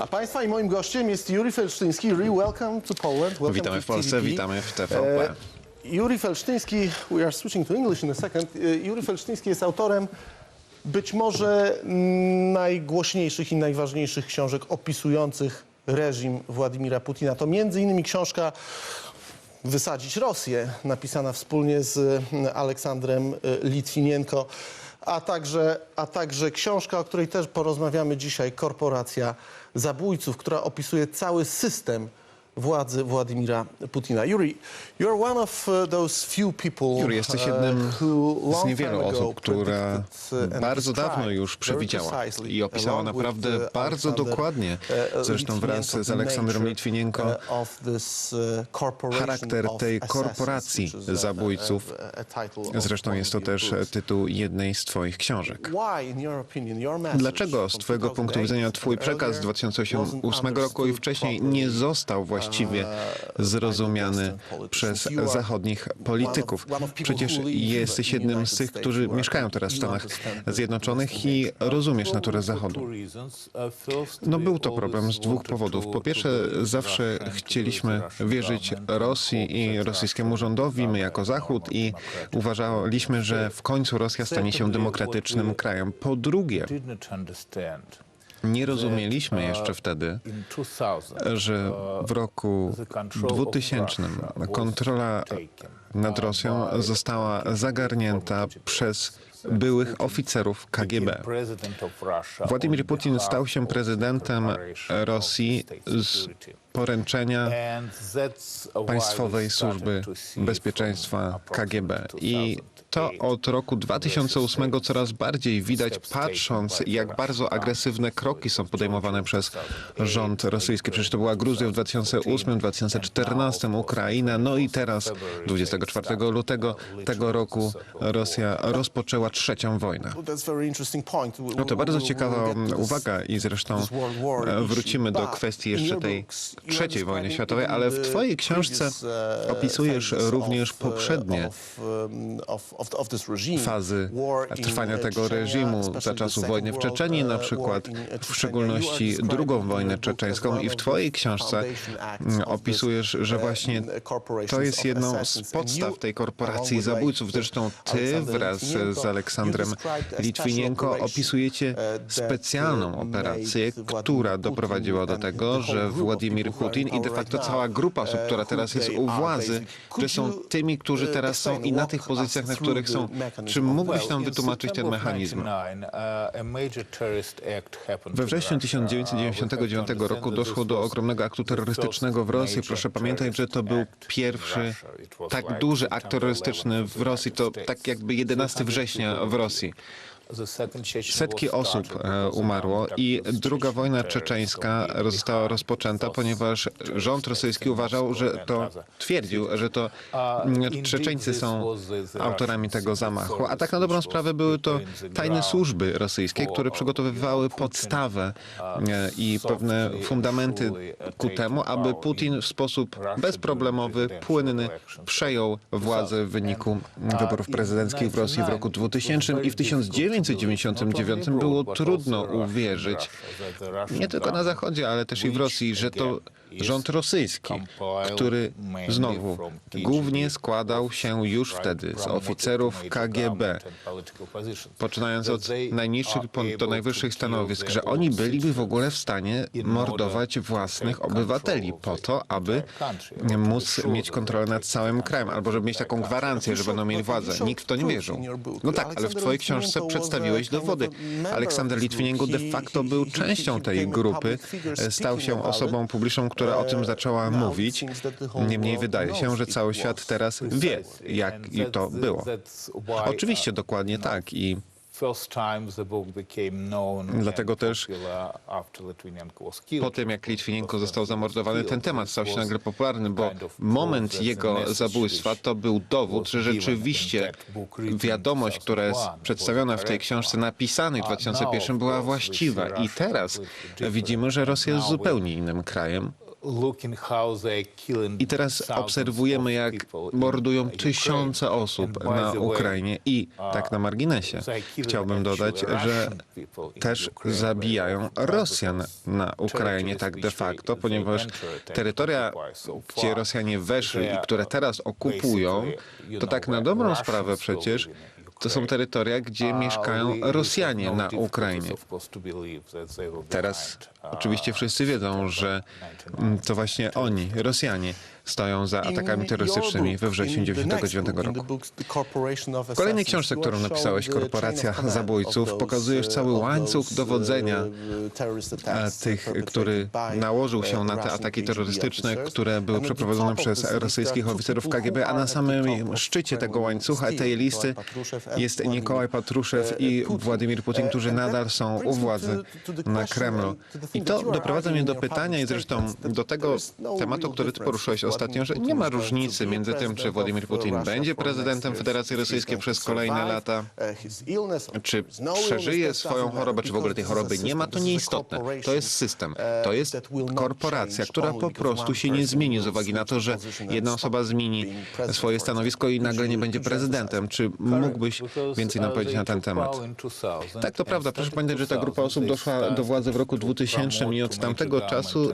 A Państwa i moim gościem jest Juri Felsztyński. Juri, welcome to Poland. Welcome Witamy to w Polsce, TVP. witamy w TVP. E, Juri Felsztyński, we are switching to English in a second. E, Juri Felsztyński jest autorem być może najgłośniejszych i najważniejszych książek opisujących reżim Władimira Putina. To między innymi książka Wysadzić Rosję, napisana wspólnie z mm, Aleksandrem y, Litwinienko, a także, a także książka, o której też porozmawiamy dzisiaj, Korporacja Zabójców, która opisuje cały system władzy Władimira Putina. Yuri, you're one of uh, those few people Juri, jesteś uh, jednym z niewielu osób, która bardzo dawno już przewidziała i opisała naprawdę uh, bardzo dokładnie, zresztą wraz z Aleksandrem Litwinienko, charakter tej korporacji zabójców. Zresztą jest to też tytuł jednej z Twoich książek. Dlaczego z Twojego punktu 2008 widzenia Twój przekaz z earlier 2008 wasn't roku i wcześniej nie został właściwie zrozumiany przez zachodnich polityków? Przecież jesteś jednym z tych, którzy mieszkają teraz w Stanach Zjednoczonych i rozumiesz naturę Zachodu. No był to problem z dwóch powodów. Po pierwsze, zawsze chcieliśmy wierzyć Rosji i rosyjskiemu rządowi, my jako Zachód i uważaliśmy, że w końcu Rosja stanie się demokratycznym krajem. Po drugie, nie rozumieliśmy jeszcze wtedy, że w roku 2000 kontrola nad Rosją została zagarnięta przez byłych oficerów KGB. Władimir Putin stał się prezydentem Rosji z poręczenia Państwowej Służby Bezpieczeństwa KGB. I to od roku 2008 coraz bardziej widać, patrząc, jak bardzo agresywne kroki są podejmowane przez rząd rosyjski. Przecież to była Gruzja w 2008, 2014, Ukraina, no i teraz 24 lutego tego roku Rosja rozpoczęła trzecią wojnę. No to bardzo ciekawa uwaga i zresztą wrócimy do kwestii jeszcze tej trzeciej wojny światowej, ale w twojej książce opisujesz również poprzednie um, fazy trwania uh, tego reżimu za czasów wojny w World, Czeczeni na uh, przykład, uh, w szczególności drugą wojnę czeczeńską i w twojej książce mm, opisujesz, że uh, właśnie corporations to jest jedną z podstaw tej korporacji zabójców. Zresztą ty wraz z Aleksandrem Litwinienko opisujecie uh, that, specjalną uh, operację, która doprowadziła do tego, że Władimir Putin in i de facto cała grupa osób, uh, która teraz jest u władzy, że są tymi, którzy uh, teraz są i na tych pozycjach, na through których są. Czy mógłbyś nam wytłumaczyć ten mechanizm? We wrześniu 1999 roku doszło do ogromnego aktu terrorystycznego w Rosji. Proszę pamiętać, że to był pierwszy tak duży akt terrorystyczny w Rosji. To tak jakby 11 września w Rosji. Setki osób e, umarło i druga wojna czeczeńska została rozpoczęta, ponieważ rząd rosyjski uważał, że to twierdził, że to Czeczeńcy są autorami tego zamachu, a tak na dobrą sprawę były to tajne służby rosyjskie, które przygotowywały podstawę e, i pewne fundamenty ku temu, aby Putin w sposób bezproblemowy, płynny przejął władzę w wyniku wyborów prezydenckich w Rosji w roku 2000 i w 1999 było trudno uwierzyć, nie tylko na Zachodzie, ale też i w Rosji, że to rząd rosyjski, który znowu głównie składał się już wtedy z oficerów KGB, poczynając od najniższych do najwyższych stanowisk, że oni byliby w ogóle w stanie mordować własnych obywateli po to, aby móc mieć kontrolę nad całym krajem, albo żeby mieć taką gwarancję, że będą mieli władzę. Nikt w to nie wierzył. No tak, ale w twojej książce przedstawiłeś dowody. Aleksander Litwinienko de facto był częścią tej grupy, stał się osobą publiczną, która o tym zaczęła mówić. Niemniej wydaje się, że cały świat teraz wie, jak to było. Oczywiście, dokładnie tak. I Dlatego też po tym, jak Litwinienko został zamordowany, ten temat stał się nagle popularny, bo moment jego zabójstwa to był dowód, że rzeczywiście wiadomość, która jest przedstawiona w tej książce napisanej w 2001 była właściwa. I teraz widzimy, że Rosja jest zupełnie innym krajem. I teraz obserwujemy, jak mordują tysiące osób na Ukrainie. I tak na marginesie chciałbym dodać, że też zabijają Rosjan na Ukrainie tak de facto, ponieważ terytoria, gdzie Rosjanie weszli i które teraz okupują, to tak na dobrą sprawę przecież to są terytoria, gdzie mieszkają Rosjanie na Ukrainie. Teraz oczywiście wszyscy wiedzą, że mm, to właśnie oni, Rosjanie, stoją za atakami terrorystycznymi we wrześniu 1999 roku. W kolejnej książce, którą napisałeś, Korporacja Zabójców, pokazujesz cały łańcuch dowodzenia e, tych, który nałożył się na te ataki terrorystyczne, które były przeprowadzone przez rosyjskich oficerów KGB, a na samym szczycie tego łańcucha, tej listy jest Nikołaj Patruszew i Władimir Putin, którzy nadal są u władzy na Kremlu. I to doprowadza mnie do pytania i zresztą do tego tematu, który ty poruszyłeś ostatnio, że nie ma różnicy między tym, czy Władimir Putin będzie prezydentem Federacji Rosyjskiej przez kolejne lata, czy przeżyje swoją chorobę, czy w ogóle tej choroby nie ma, to nieistotne. To jest system, to jest korporacja, która po prostu się nie zmieni z uwagi na to, że jedna osoba zmieni swoje stanowisko i nagle nie będzie prezydentem. Czy mógłbyś więcej nam powiedzieć na ten temat? Tak, to prawda. Proszę pamiętać, że ta grupa osób doszła do władzy w roku 2000 i od tamtego czasu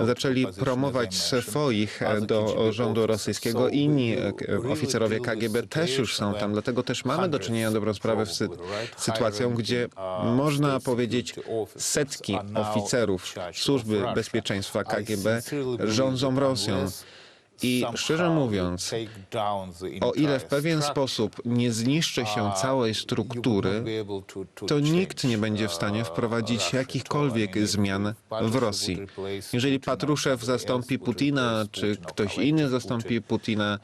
zaczęli promować swoich do rządu rosyjskiego. Inni e, oficerowie KGB też już są tam, dlatego też mamy do czynienia dobrą sprawę z sy sytuacją, gdzie można powiedzieć setki oficerów służby bezpieczeństwa KGB rządzą Rosją. I szczerze mówiąc, o ile w pewien sposób nie zniszczy się całej struktury, to nikt nie będzie w stanie wprowadzić jakichkolwiek zmian w Rosji. Jeżeli Patruszew zastąpi Putina, czy ktoś inny zastąpi Putina,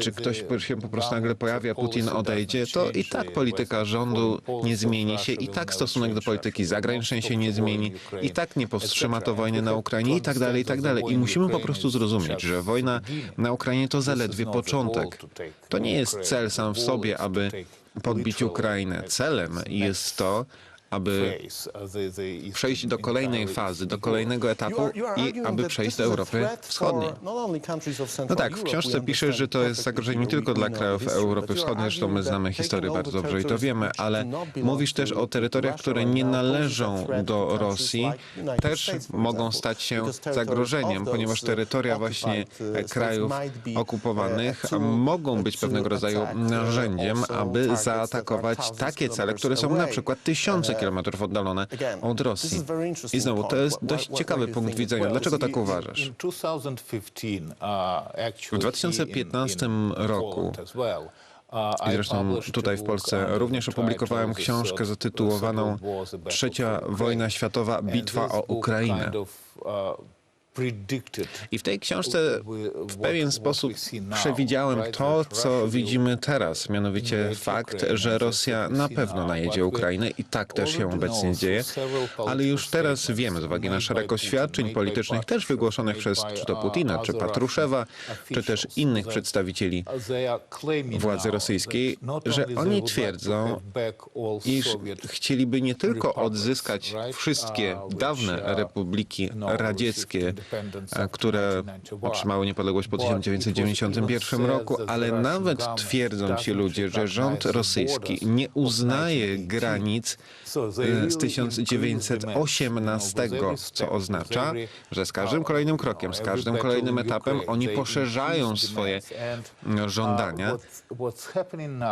czy ktoś się po prostu nagle pojawia, Putin odejdzie, to i tak polityka rządu nie zmieni się, i tak stosunek do polityki zagranicznej się nie zmieni, i tak nie powstrzyma to wojny na Ukrainie, i tak dalej, i tak dalej. I musimy po prostu zrozumieć, że wojna na Ukrainie to zaledwie początek. To nie jest cel sam w sobie, aby podbić Ukrainę. Celem jest to, aby przejść do kolejnej fazy, do kolejnego etapu i aby przejść do Europy Wschodniej. No tak, w książce piszesz, że to jest zagrożenie nie tylko dla krajów Europy Wschodniej, zresztą my znamy historię bardzo dobrze i to wiemy, ale mówisz też o terytoriach, które nie należą do Rosji, też mogą stać się zagrożeniem, ponieważ terytoria właśnie krajów okupowanych mogą być pewnego rodzaju narzędziem, aby zaatakować takie cele, które są na przykład tysiące kilometrów oddalone od Rosji. I znowu, to jest dość ciekawy punkt widzenia. Dlaczego tak uważasz? W 2015 roku i zresztą tutaj w Polsce również opublikowałem książkę zatytułowaną Trzecia wojna światowa bitwa o Ukrainę. I w tej książce w pewien sposób przewidziałem to, co widzimy teraz, mianowicie fakt, że Rosja na pewno najedzie Ukrainę i tak też się obecnie dzieje, ale już teraz wiemy, z uwagi na szereg oświadczeń politycznych, też wygłoszonych przez czy to Putina, czy Patruszewa, czy też innych przedstawicieli władzy rosyjskiej, że oni twierdzą, iż chcieliby nie tylko odzyskać wszystkie dawne republiki radzieckie, które otrzymały niepodległość po 1991 roku, ale nawet twierdzą ci ludzie, że rząd rosyjski nie uznaje granic e, z 1918, co oznacza, że z każdym kolejnym krokiem, z każdym kolejnym etapem oni poszerzają swoje żądania.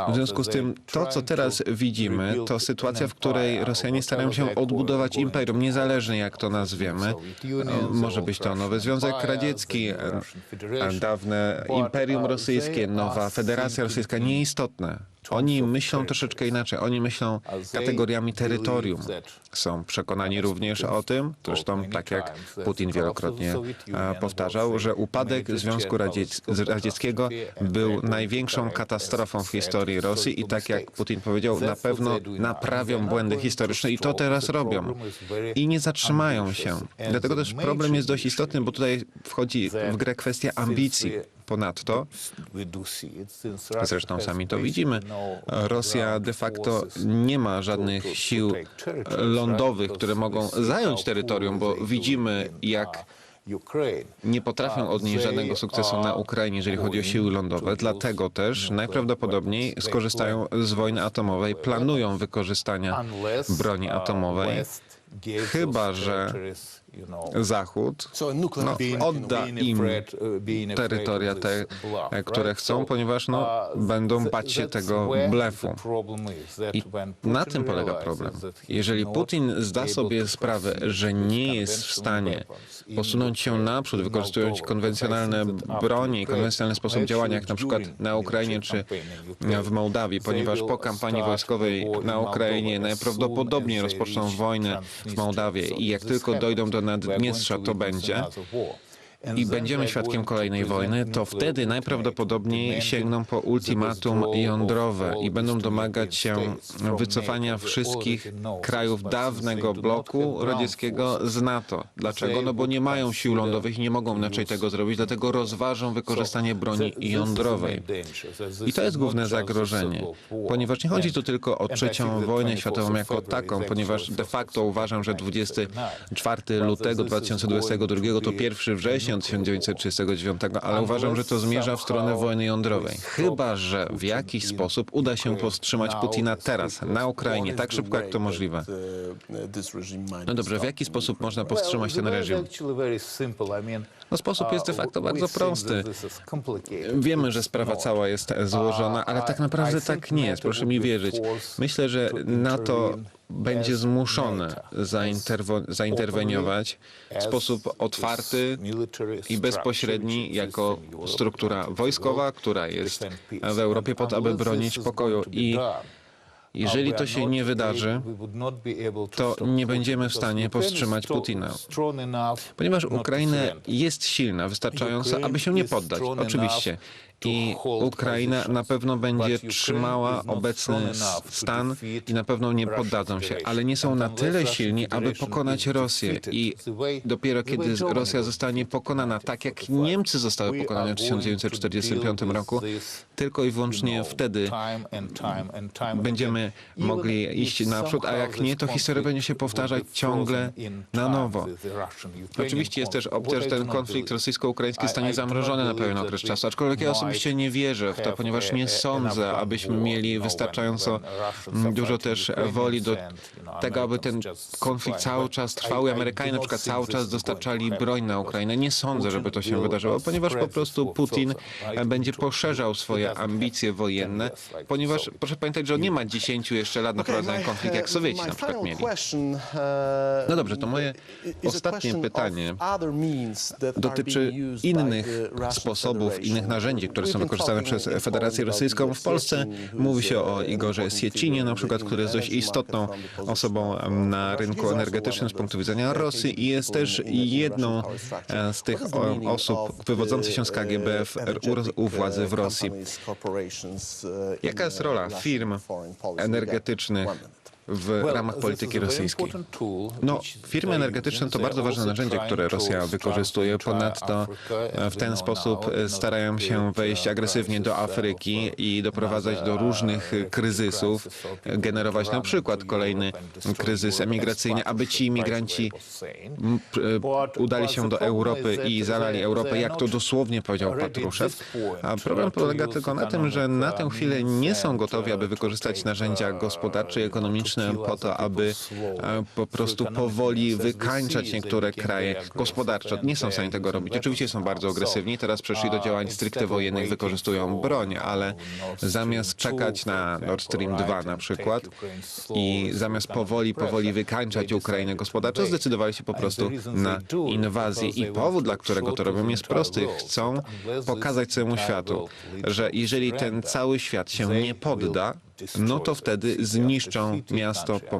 W związku z tym to, co teraz widzimy, to sytuacja, w której Rosjanie starają się odbudować imperium, niezależnie jak to nazwiemy. Może być to nowy Związek Radziecki, dawne Imperium Rosyjskie, nowa Federacja Rosyjska, nieistotne. Oni myślą troszeczkę inaczej. Oni myślą kategoriami terytorium. Są przekonani również o tym, zresztą tak jak Putin wielokrotnie e, powtarzał, że upadek Związku Radzieckiego był największą katastrofą w historii Rosji i tak jak Putin powiedział, na pewno naprawią błędy historyczne i to teraz robią. I nie zatrzymają się. Dlatego też problem jest dość istotny, bo tutaj wchodzi w grę kwestia ambicji Ponadto, zresztą sami to widzimy, Rosja de facto nie ma żadnych sił lądowych, które mogą zająć terytorium, bo widzimy, jak nie potrafią odnieść żadnego sukcesu na Ukrainie, jeżeli chodzi o siły lądowe. Dlatego też najprawdopodobniej skorzystają z wojny atomowej, planują wykorzystania broni atomowej, chyba że Zachód no, odda im terytoria te, które chcą, ponieważ no, będą bać się tego blefu. I na tym polega problem. Jeżeli Putin zda sobie sprawę, że nie jest w stanie posunąć się naprzód, wykorzystując konwencjonalne bronie i konwencjonalny sposób działania, jak na przykład na Ukrainie czy w Mołdawii, ponieważ po kampanii wojskowej na Ukrainie najprawdopodobniej rozpoczną wojnę w Mołdawie i jak tylko dojdą do Naddniestrza, to będzie i będziemy świadkiem kolejnej wojny, to wtedy najprawdopodobniej sięgną po ultimatum jądrowe i będą domagać się wycofania wszystkich krajów dawnego bloku radzieckiego z NATO. Dlaczego? No bo nie mają sił lądowych i nie mogą inaczej tego zrobić, dlatego rozważą wykorzystanie broni jądrowej. I to jest główne zagrożenie, ponieważ nie chodzi tu tylko o trzecią wojnę światową jako taką, ponieważ de facto uważam, że 24 lutego 2022 to 1 września 1939, ale uważam, że to zmierza w stronę wojny jądrowej. Chyba, że w jakiś sposób uda się powstrzymać Putina teraz, na Ukrainie, tak szybko jak to możliwe. No dobrze, w jaki sposób można powstrzymać ten reżim? No sposób jest de facto bardzo prosty. Wiemy, że sprawa cała jest złożona, ale tak naprawdę tak nie jest, proszę mi wierzyć. Myślę, że NATO będzie zainterwo- zainterweniować w sposób otwarty i bezpośredni jako struktura wojskowa, która jest w Europie po to, aby bronić pokoju. I jeżeli to się nie wydarzy, to nie będziemy w stanie powstrzymać Putina. Ponieważ Ukraina jest silna, wystarczająco, aby się nie poddać, oczywiście. I Ukraina na pewno będzie trzymała obecny stan i na pewno nie poddadzą się, ale nie są na tyle silni, aby pokonać Rosję. I dopiero kiedy Rosja zostanie pokonana, tak jak Niemcy zostały pokonane w 1945 roku, tylko i wyłącznie wtedy będziemy mogli iść naprzód, a jak nie, to historia będzie się powtarzać ciągle na nowo. Oczywiście jest też opcja, że ten konflikt rosyjsko-ukraiński stanie zamrożony na pewien okres czasu, aczkolwiek ja osobiście nie wierzę w to, ponieważ nie sądzę, abyśmy mieli wystarczająco dużo też woli do tego, aby ten konflikt cały czas trwał i Amerykanie na przykład cały czas dostarczali broń na Ukrainę. Nie sądzę, żeby to się wydarzyło, ponieważ po prostu Putin będzie poszerzał swoje ambicje wojenne, ponieważ proszę pamiętać, że on nie ma 10 jeszcze lat na prowadzenie konflikt, jak Sowieci na przykład mieli. No dobrze, to moje ostatnie pytanie dotyczy innych sposobów, innych narzędzi, które są wykorzystane przez Federację Rosyjską. W Polsce mówi się o Igorze Siecinie, na przykład, który jest dość istotną osobą na rynku energetycznym z punktu widzenia Rosji i jest też jedną e, z tych o- osób wywodzących się z KGB u władzy w Rosji. Jaka jest rola firm energetycznych w ramach polityki rosyjskiej? No, firmy energetyczne to bardzo ważne narzędzie, które Rosja wykorzystuje. Ponadto e, w ten sposób e, starają się wejść agresywnie do Afryki i doprowadzać do różnych e, kryzysów, generować na przykład kolejny kryzys emigracyjny, aby ci imigranci e, udali się do Europy i zalali Europę, jak to dosłownie powiedział Patruszew. A problem polega tylko na tym, że na tę chwilę nie są gotowi, aby wykorzystać narzędzia gospodarcze i ekonomiczne po to, aby e, po prostu powoli wykańczać niektóre kraje gospodarczo. Nie są w stanie tego robić. Oczywiście są bardzo agresywni, teraz przeszli do działań stricte wojennych, wykorzystują broń, ale zamiast czekać na Nord Stream 2 na przykład i zamiast powoli, powoli wykańczać Ukrainę gospodarczo, zdecydowali się po prostu na inwazję. I powód, dla którego to robią, jest prosty. Chcą pokazać całemu światu, że jeżeli ten cały świat się nie podda, no to wtedy zniszczą miasto po